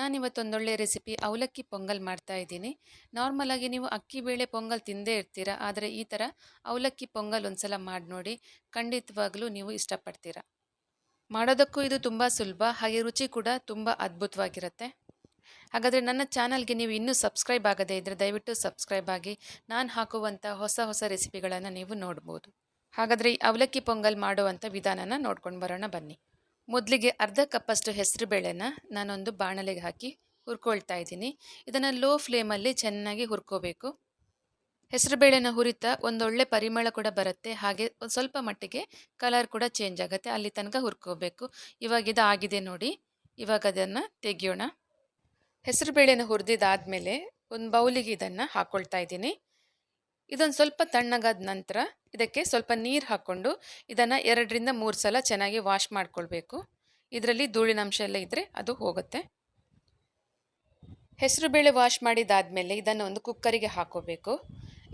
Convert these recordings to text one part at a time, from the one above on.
ನಾನಿವತ್ತೊಂದೊಳ್ಳೆ recipe ಅವಲಕ್ಕಿ ಪೊಂಗಲ್ ಮಾಡ್ತಾ ಇದ್ದೀನಿ. ನಾರ್ಮಲಾಗಿ ನೀವು ಅಕ್ಕಿ ಬೇಳೆ ಪೊಂಗಲ್ ತಿಂದೇ ಇರ್ತೀರ, ಆದರೆ ಈ ಥರ ಅವಲಕ್ಕಿ ಪೊಂಗಲ್ ಒಂದ್ಸಲ ಮಾಡಿ ನೋಡಿ, ಖಂಡಿತವಾಗಲೂ ನೀವು ಇಷ್ಟಪಡ್ತೀರಾ. ಮಾಡೋದಕ್ಕೂ ಇದು ತುಂಬ ಸುಲಭ, ಹಾಗೆ ರುಚಿ ಕೂಡ ತುಂಬ ಅದ್ಭುತವಾಗಿರುತ್ತೆ. ಹಾಗಾದರೆ ನನ್ನ ಚಾನಲ್ಗೆ ನೀವು ಇನ್ನೂ ಸಬ್ಸ್ಕ್ರೈಬ್ ಆಗದೇ ಇದ್ದರೆ ದಯವಿಟ್ಟು ಸಬ್ಸ್ಕ್ರೈಬ್ ಆಗಿ, ನಾನು ಹಾಕುವಂಥ ಹೊಸ ಹೊಸ ರೆಸಿಪಿಗಳನ್ನು ನೀವು ನೋಡ್ಬೋದು. ಹಾಗಾದರೆ ಈ ಅವಲಕ್ಕಿ ಪೊಂಗಲ್ ಮಾಡುವಂಥ ವಿಧಾನನ ನೋಡ್ಕೊಂಡು ಬರೋಣ ಬನ್ನಿ. ಮೊದಲಿಗೆ ಅರ್ಧ ಕಪ್ಪಷ್ಟು ಹೆಸರು ಬೇಳೆನ ನಾನೊಂದು ಬಾಣಲೆಗೆ ಹಾಕಿ ಹುರ್ಕೊಳ್ತಾ ಇದ್ದೀನಿ. ಇದನ್ನು ಲೋ ಫ್ಲೇಮಲ್ಲಿ ಚೆನ್ನಾಗಿ ಹುರ್ಕೋಬೇಕು. ಹೆಸರು ಬೇಳೆನ ಹುರಿತಾ ಒಂದೊಳ್ಳೆ ಪರಿಮಳ ಕೂಡ ಬರುತ್ತೆ. ಹಾಗೆ ಒಂದು ಸ್ವಲ್ಪ ಮಟ್ಟಿಗೆ ಕಲರ್ ಕೂಡ ಚೇಂಜ್ ಆಗುತ್ತೆ. ಅಲ್ಲಿ ತನಕ ಹುರ್ಕೋಬೇಕು. ಇವಾಗ ಇದು ಆಗಿದೆ ನೋಡಿ. ಇವಾಗ ಅದನ್ನು ತೆಗಿಯೋಣ. ಹೆಸರು ಬೇಳೆನ ಹುರಿದಿದ್ದಾದಮೇಲೆ ಒಂದು ಬೌಲಿಗೆ ಇದನ್ನು ಹಾಕ್ಕೊಳ್ತಾ ಇದ್ದೀನಿ. ಇದೊಂದು ಸ್ವಲ್ಪ ತಣ್ಣಗಾದ ನಂತರ ಇದಕ್ಕೆ ಸ್ವಲ್ಪ ನೀರು ಹಾಕ್ಕೊಂಡು ಇದನ್ನು ಎರಡರಿಂದ ಮೂರು ಸಲ ಚೆನ್ನಾಗಿ ವಾಶ್ ಮಾಡ್ಕೊಳ್ಬೇಕು. ಇದರಲ್ಲಿ ಧೂಳಿನಂಶ ಎಲ್ಲ ಇದ್ದರೆ ಅದು ಹೋಗುತ್ತೆ. ಹೆಸರು ಬೇಳೆ ವಾಶ್ ಮಾಡಿದಾದಮೇಲೆ ಇದನ್ನು ಒಂದು ಕುಕ್ಕರಿಗೆ ಹಾಕೋಬೇಕು.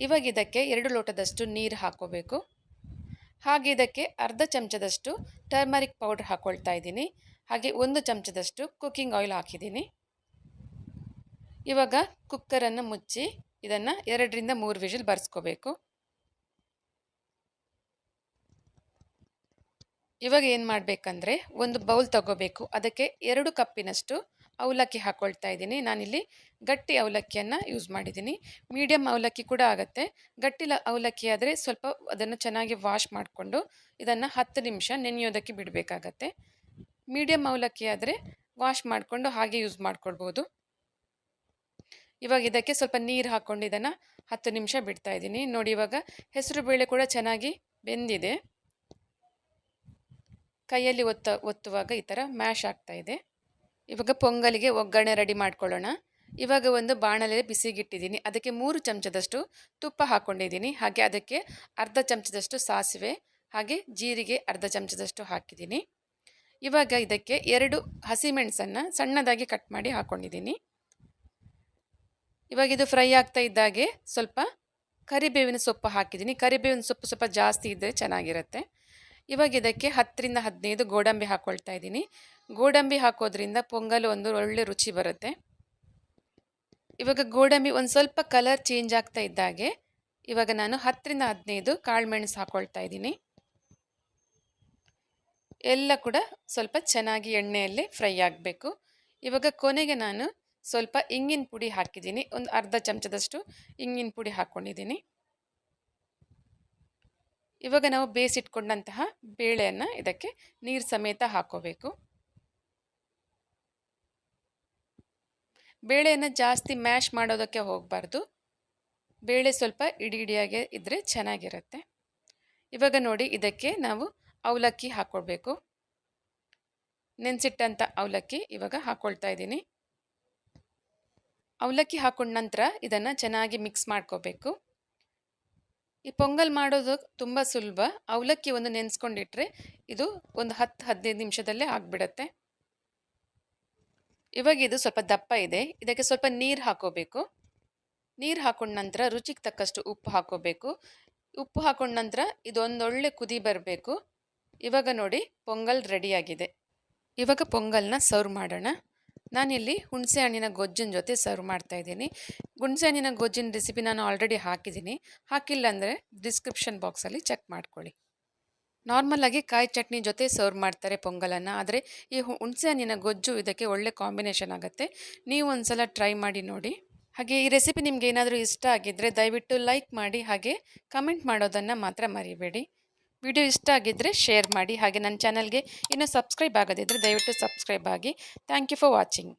ಇವಾಗ ಇದಕ್ಕೆ ಎರಡು ಲೋಟದಷ್ಟು ನೀರು ಹಾಕೋಬೇಕು. ಹಾಗೆ ಇದಕ್ಕೆ ಅರ್ಧ ಚಮಚದಷ್ಟು ಟರ್ಮರಿಕ್ ಪೌಡ್ರ್ ಹಾಕ್ಕೊಳ್ತಾ ಇದ್ದೀನಿ. ಹಾಗೆ ಒಂದು ಚಮಚದಷ್ಟು ಕುಕ್ಕಿಂಗ್ ಆಯಿಲ್ ಹಾಕಿದ್ದೀನಿ. ಇವಾಗ ಕುಕ್ಕರನ್ನು ಮುಚ್ಚಿ ಇದನ್ನು ಎರಡರಿಂದ ಮೂರು ವಿಷಲ್ ಬರ್ಸ್ಕೋಬೇಕು. ಇವಾಗ ಏನು ಮಾಡಬೇಕಂದ್ರೆ ಒಂದು ಬೌಲ್ ತಗೋಬೇಕು. ಅದಕ್ಕೆ ಎರಡು ಕಪ್ಪಿನಷ್ಟು ಅವಲಕ್ಕಿ ಹಾಕ್ಕೊಳ್ತಾ ಇದ್ದೀನಿ. ನಾನಿಲ್ಲಿ ಗಟ್ಟಿ ಅವಲಕ್ಕಿಯನ್ನು ಯೂಸ್ ಮಾಡಿದ್ದೀನಿ. ಮೀಡಿಯಮ್ ಅವಲಕ್ಕಿ ಕೂಡ ಆಗುತ್ತೆ. ಗಟ್ಟಿ ಅವಲಕ್ಕಿ ಆದರೆ ಸ್ವಲ್ಪ ಅದನ್ನು ಚೆನ್ನಾಗಿ ವಾಶ್ ಮಾಡಿಕೊಂಡು ಇದನ್ನು ಹತ್ತು ನಿಮಿಷ ನೆನೆಯೋದಕ್ಕೆ ಬಿಡಬೇಕಾಗತ್ತೆ. ಮೀಡಿಯಮ್ ಅವಲಕ್ಕಿ ಆದರೆ ವಾಶ್ ಮಾಡಿಕೊಂಡು ಹಾಗೆ ಯೂಸ್ ಮಾಡ್ಕೊಳ್ಬೋದು. ಇವಾಗ ಇದಕ್ಕೆ ಸ್ವಲ್ಪ ನೀರು ಹಾಕ್ಕೊಂಡು ಇದನ್ನು ಹತ್ತು ನಿಮಿಷ ಬಿಡ್ತಾ ಇದ್ದೀನಿ. ನೋಡಿ ಇವಾಗ ಹೆಸರು ಬೇಳೆ ಕೂಡ ಚೆನ್ನಾಗಿ ಬೆಂದಿದೆ. ಕೈಯಲ್ಲಿ ಒತ್ತ, ಒತ್ತುವಾಗ ಈ ಥರ ಮ್ಯಾಶ್ ಆಗ್ತಾ ಇದೆ. ಇವಾಗ ಪೊಂಗಲಿಗೆ ಒಗ್ಗರಣೆ ರೆಡಿ ಮಾಡ್ಕೊಳ್ಳೋಣ. ಇವಾಗ ಒಂದು ಬಾಣಲೆ ಬಿಸಿಗಿಟ್ಟಿದ್ದೀನಿ. ಅದಕ್ಕೆ ಮೂರು ಚಮಚದಷ್ಟು ತುಪ್ಪ ಹಾಕ್ಕೊಂಡಿದ್ದೀನಿ ಹಾಗೆ ಅದಕ್ಕೆ ಅರ್ಧ ಚಮಚದಷ್ಟು ಸಾಸಿವೆ, ಹಾಗೆ ಜೀರಿಗೆ ಅರ್ಧ ಚಮಚದಷ್ಟು ಹಾಕಿದ್ದೀನಿ. ಇವಾಗ ಇದಕ್ಕೆ ಎರಡು ಹಸಿಮೆಣಸನ್ನು ಸಣ್ಣದಾಗಿ ಕಟ್ ಮಾಡಿ ಹಾಕ್ಕೊಂಡಿದ್ದೀನಿ ಇವಾಗ ಇದು ಫ್ರೈ ಆಗ್ತಾ ಇದ್ದಾಗೆ ಸ್ವಲ್ಪ ಕರಿಬೇವಿನ ಸೊಪ್ಪು ಹಾಕಿದ್ದೀನಿ. ಕರಿಬೇವಿನ ಸೊಪ್ಪು ಸ್ವಲ್ಪ ಜಾಸ್ತಿ ಇದ್ದರೆ ಚೆನ್ನಾಗಿರುತ್ತೆ. ಇವಾಗ ಇದಕ್ಕೆ ಹತ್ತರಿಂದ ಹದಿನೈದು ಗೋಡಂಬಿ ಹಾಕ್ಕೊಳ್ತಾ ಇದ್ದೀನಿ. ಗೋಡಂಬಿ ಹಾಕೋದ್ರಿಂದ ಪೊಂಗಲ್ ಒಂದು ಒಳ್ಳೆ ರುಚಿ ಬರುತ್ತೆ. ಇವಾಗ ಗೋಡಂಬಿ ಒಂದು ಸ್ವಲ್ಪ ಕಲರ್ ಚೇಂಜ್ ಆಗ್ತಾ ಇದ್ದಾಗೆ ಇವಾಗ ನಾನು ಹತ್ತರಿಂದ ಹದಿನೈದು ಕಾಳುಮೆಣಸು ಹಾಕ್ಕೊಳ್ತಾ ಇದ್ದೀನಿ. ಎಲ್ಲ ಕೂಡ ಸ್ವಲ್ಪ ಚೆನ್ನಾಗಿ ಎಣ್ಣೆಯಲ್ಲಿ ಫ್ರೈ ಆಗಬೇಕು. ಇವಾಗ ಕೊನೆಗೆ ನಾನು ಸ್ವಲ್ಪ ಇಂಗಿನ ಪುಡಿ ಹಾಕಿದ್ದೀನಿ. ಒಂದು ಅರ್ಧ ಚಮಚದಷ್ಟು ಇಂಗಿನ ಪುಡಿ ಹಾಕ್ಕೊಂಡಿದ್ದೀನಿ ಇವಾಗ ನಾವು ಬೇಯಿಸಿಟ್ಕೊಂಡಂತಹ ಬೇಳೆಯನ್ನು ಇದಕ್ಕೆ ನೀರು ಸಮೇತ ಹಾಕೋಬೇಕು. ಬೇಳೆಯನ್ನು ಜಾಸ್ತಿ ಮ್ಯಾಶ್ ಮಾಡೋದಕ್ಕೆ ಹೋಗಬಾರ್ದು. ಬೇಳೆ ಸ್ವಲ್ಪ ಇಡಿ ಇಡಿಯಾಗೆ ಇದ್ದರೆ ಚೆನ್ನಾಗಿರುತ್ತೆ. ಇವಾಗ ನೋಡಿ ಇದಕ್ಕೆ ನಾವು ಅವಲಕ್ಕಿ ಹಾಕ್ಕೊಳ್ಬೇಕು ನೆನೆಸಿಟ್ಟಂಥ ಅವಲಕ್ಕಿ ಇವಾಗ ಹಾಕ್ಕೊಳ್ತಾ ಇದ್ದೀನಿ. ಅವಲಕ್ಕಿ ಹಾಕೊಂಡ ನಂತರ ಇದನ್ನು ಚೆನ್ನಾಗಿ ಮಿಕ್ಸ್ ಮಾಡ್ಕೋಬೇಕು. ಈ ಪೊಂಗಲ್ ಮಾಡೋದು ತುಂಬ ಸುಲಭ. ಅವಲಕ್ಕಿ ಒಂದು ನೆನೆಸ್ಕೊಂಡಿಟ್ರೆ ಇದು ಒಂದು ಹತ್ತು ಹದಿನೈದು ನಿಮಿಷದಲ್ಲೇ ಆಗಿಬಿಡತ್ತೆ. ಇವಾಗ ಇದು ಸ್ವಲ್ಪ ದಪ್ಪ ಇದೆ. ಇದಕ್ಕೆ ಸ್ವಲ್ಪ ನೀರು ಹಾಕೋಬೇಕು. ನೀರು ಹಾಕೊಂಡ ನಂತರ ರುಚಿಗೆ ತಕ್ಕಷ್ಟು ಉಪ್ಪು ಹಾಕೋಬೇಕು. ಉಪ್ಪು ಹಾಕೊಂಡ ನಂತರ ಇದೊಂದೊಳ್ಳೆ ಕುದಿ ಬರಬೇಕು. ಇವಾಗ ನೋಡಿ ಪೊಂಗಲ್ ರೆಡಿಯಾಗಿದೆ ಇವಾಗ ಪೊಂಗಲ್ನ ಸರ್ವ್ ಮಾಡೋಣ. ನಾನಿಲ್ಲಿ ಹುಣಸೆ ಹಣ್ಣಿನ ಗೊಜ್ಜಿನ ಜೊತೆ ಸರ್ವ್ ಮಾಡ್ತಾ ಇದ್ದೀನಿ. ಹುಣಸೆ ಹಣ್ಣಿನ ಗೊಜ್ಜಿನ ರೆಸಿಪಿ ನಾನು ಆಲ್ರೆಡಿ ಹಾಕಿದ್ದೀನಿ. ಹಾಕಿಲ್ಲ ಅಂದರೆ ಡಿಸ್ಕ್ರಿಪ್ಷನ್ ಬಾಕ್ಸಲ್ಲಿ ಚೆಕ್ ಮಾಡ್ಕೊಳ್ಳಿ. ನಾರ್ಮಲಾಗಿ ಕಾಯಿ ಚಟ್ನಿ ಜೊತೆ ಸರ್ವ್ ಮಾಡ್ತಾರೆ ಪೊಂಗಲನ್ನು. ಆದರೆ ಈ ಹುಣಸೆ ಹಣ್ಣಿನ ಗೊಜ್ಜು ಇದಕ್ಕೆ ಒಳ್ಳೆ ಕಾಂಬಿನೇಷನ್ ಆಗುತ್ತೆ. ನೀವು ಒಂದ್ಸಲ ಟ್ರೈ ಮಾಡಿ ನೋಡಿ. ಹಾಗೆ ಈ ರೆಸಿಪಿ ನಿಮ್ಗೆ ಏನಾದರೂ ಇಷ್ಟ ಆಗಿದ್ದರೆ ದಯವಿಟ್ಟು ಲೈಕ್ ಮಾಡಿ, ಹಾಗೆ ಕಮೆಂಟ್ ಮಾಡೋದನ್ನು ಮಾತ್ರ ಮರಿಬೇಡಿ. ವಿಡಿಯೋ ಇಷ್ಟ ಆಗಿದ್ದರೆ ಶೇರ್ ಮಾಡಿ ಹಾಗೆ ನನ್ನ ಚಾನಲ್ಗೆ ಇನ್ನೂ ಸಬ್ಸ್ಕ್ರೈಬ್ ಆಗದಿದ್ದರೆ ದಯವಿಟ್ಟು ಸಬ್ಸ್ಕ್ರೈಬ್ ಆಗಿ. Thank you for watching